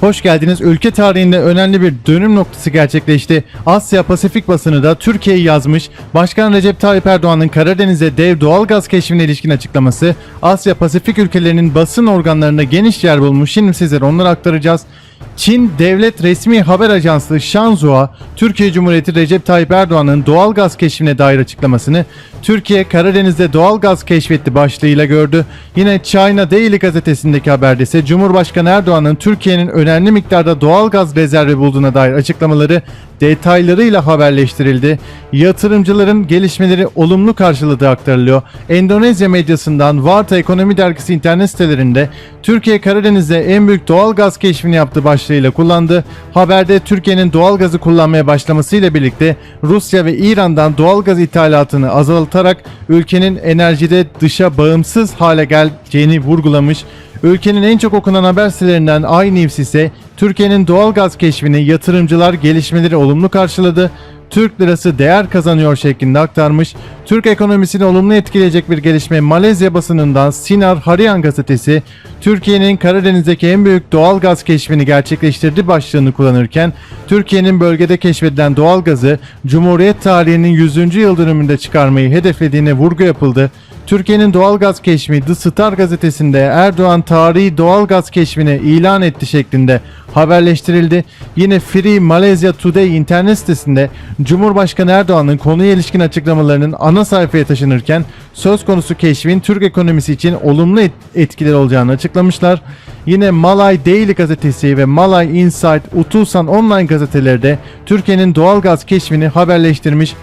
Hoş geldiniz. Ülke tarihinde önemli bir dönüm noktası gerçekleşti. Asya Pasifik basını da Türkiye'yi yazmış. Başkan Recep Tayyip Erdoğan'ın Karadeniz'e dev doğalgaz keşfine ilişkin açıklaması Asya Pasifik ülkelerinin basın organlarında geniş yer bulmuş. Şimdi sizlere onları aktaracağız. Çin Devlet Resmi Haber Ajansı Shanzhua, Türkiye Cumhuriyeti Recep Tayyip Erdoğan'ın doğalgaz keşfine dair açıklamasını Türkiye Karadeniz'de doğalgaz keşfetti başlığıyla gördü. Yine China Daily gazetesindeki haberde ise Cumhurbaşkanı Erdoğan'ın Türkiye'nin önemli miktarda doğalgaz rezervi bulduğuna dair açıklamaları detaylarıyla haberleştirildi. Yatırımcıların gelişmeleri olumlu karşıladığı aktarılıyor. Endonezya medyasından Varta Ekonomi Dergisi internet sitelerinde Türkiye Karadeniz'de en büyük doğalgaz keşfini yaptığı başlığıyla kullandı. Haberde Türkiye'nin doğalgazı kullanmaya başlamasıyla birlikte Rusya ve İran'dan doğalgaz ithalatını azaltarak ülkenin enerjide dışa bağımsız hale geleceğini vurgulamış. Ülkenin en çok okunan haber sitelerinden iNews ise Türkiye'nin doğalgaz keşfini yatırımcılar gelişmeleri olumlu karşıladı. Türk lirası değer kazanıyor şeklinde aktarmış. Türk ekonomisini olumlu etkileyecek bir gelişme Malezya basınından Sinar Harian gazetesi Türkiye'nin Karadeniz'deki en büyük doğalgaz keşfini gerçekleştirdi başlığını kullanırken Türkiye'nin bölgede keşfedilen doğalgazı Cumhuriyet tarihinin 100. yıl dönümünde çıkarmayı hedeflediğine vurgu yapıldı. Türkiye'nin doğalgaz keşfi The Star gazetesinde Erdoğan tarihi doğalgaz keşfini ilan etti şeklinde haberleştirildi. Yine Free Malaysia Today internet sitesinde Cumhurbaşkanı Erdoğan'ın konuya ilişkin açıklamalarının ana sayfaya taşınırken söz konusu keşfin Türk ekonomisi için olumlu et- etkileri olacağını açıklamışlar. Yine Malay Daily gazetesi ve Malay Insight, Utusan Online gazeteleri de Türkiye'nin doğalgaz keşfini haberleştirmiş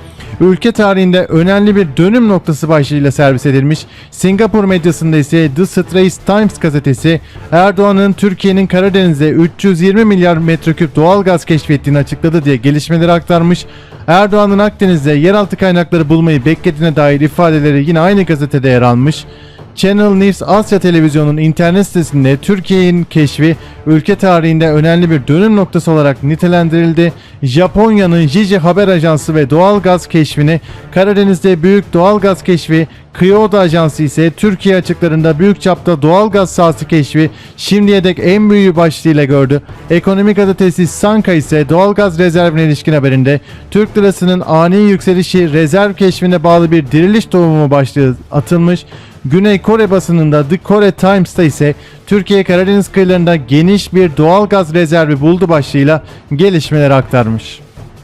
ülke tarihinde önemli bir dönüm noktası başlığıyla servis edilmiş. Singapur medyasında ise The Straits Times gazetesi Erdoğan'ın Türkiye'nin Karadeniz'e 320 milyar metreküp doğalgaz keşfettiğini açıkladı diye gelişmeleri aktarmış. Erdoğan'ın Akdeniz'de yeraltı kaynakları bulmayı beklediğine dair ifadeleri yine aynı gazetede yer almış. Channel News Asya Televizyonu'nun internet sitesinde Türkiye'nin keşfi ülke tarihinde önemli bir dönüm noktası olarak nitelendirildi. Japonya'nın Jiji Haber Ajansı ve doğalgaz keşfini Karadeniz'de büyük doğalgaz keşfi Kyoto Ajansı ise Türkiye açıklarında büyük çapta doğalgaz sahası keşfi şimdiye dek en büyüğü başlığıyla gördü. Ekonomi gazetesi Sanka ise doğalgaz rezervine ilişkin haberinde Türk lirasının ani yükselişi rezerv keşfine bağlı bir diriliş tohumu başlığı atılmış. Güney Kore basınında The Kore Times'ta ise Türkiye Karadeniz kıyılarında geniş bir doğal gaz rezervi buldu başlığıyla gelişmeleri aktarmış.